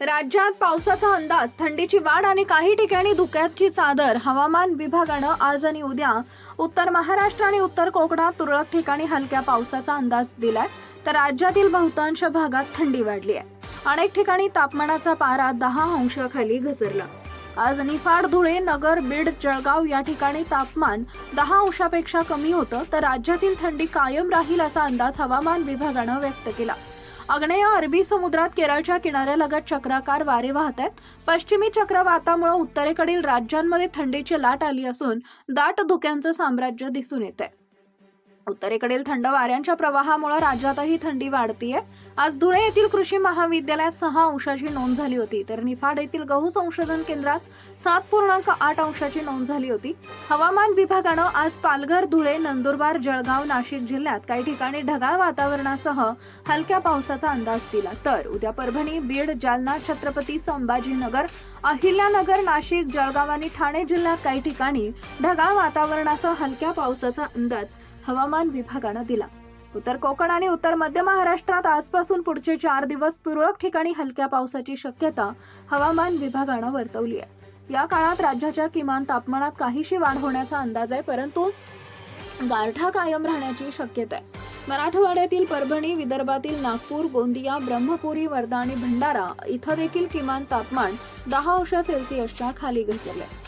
राज्यात पावसाचा अंदाज थंडीची वाढ आणि काही ठिकाणी धुक्याची चादर हवामान विभागानं आज आणि उद्या उत्तर महाराष्ट्र आणि उत्तर कोकणात तुरळक ठिकाणी हलक्या पावसाचा अंदाज दिलाय. तर राज्यातील बहुतांश भागात थंडी वाढली आहे. अनेक ठिकाणी तापमानाचा पारा दहा अंशाखाली घसरला. आज निफाड धुळे नगर बीड जळगाव या ठिकाणी तापमान दहा अंशापेक्षा कमी होतं. तर राज्यातील थंडी कायम राहील असा अंदाज हवामान विभागानं व्यक्त केला. आग्नेय अरबी समुद्रात केरळच्या किनाऱ्यालगत चक्राकार वारे वाहत आहेत. पश्चिमी चक्रवातामुळे उत्तरेकडील राज्यांमध्ये थंडीची लाट आली असून दाट धुक्यांचं साम्राज्य दिसून येत आहे उत्तरेकडील थंड वाऱ्यांच्या प्रवाहामुळे राज्यातही थंडी वाढतीये. आज धुळे येथील कृषी महाविद्यालयात सहा अंशाची नोंद झाली होती तर निफाड येथील गहू संशोधन केंद्रात सात पूर्णांक आठ अंशाची नोंद झाली होती. हवामान विभागानं आज पालघर धुळे नंदुरबार जळगाव नाशिक जिल्ह्यात काही ठिकाणी ढगाळ वातावरणासह हलक्या पावसाचा अंदाज दिला. तर उद्या परभणी बीड जालना छत्रपती संभाजीनगर अहिल्यानगर नाशिक जळगाव आणि ठाणे जिल्ह्यात काही ठिकाणी ढगाळ वातावरणासह हलक्या पावसाचा अंदाज हवामान विभागानं दिला. उत्तर कोकण आणि उत्तर मध्य महाराष्ट्रात आजपासून पुढचे चार दिवस तुरळक ठिकाणी हलक्या पावसाची शक्यता हवामान विभागानं वर्तवली आहे. या काळात राज्याच्या किमान तापमानात काहीशी वाढ होण्याचा अंदाज आहे परंतु गारठा कायम राहण्याची शक्यता आहे. मराठवाड्यातील परभणी विदर्भातील नागपूर गोंदिया ब्रह्मपुरी वर्धा आणि भंडारा इथं देखील किमान तापमान दहा अंश सेल्सिअसच्या खाली घसरले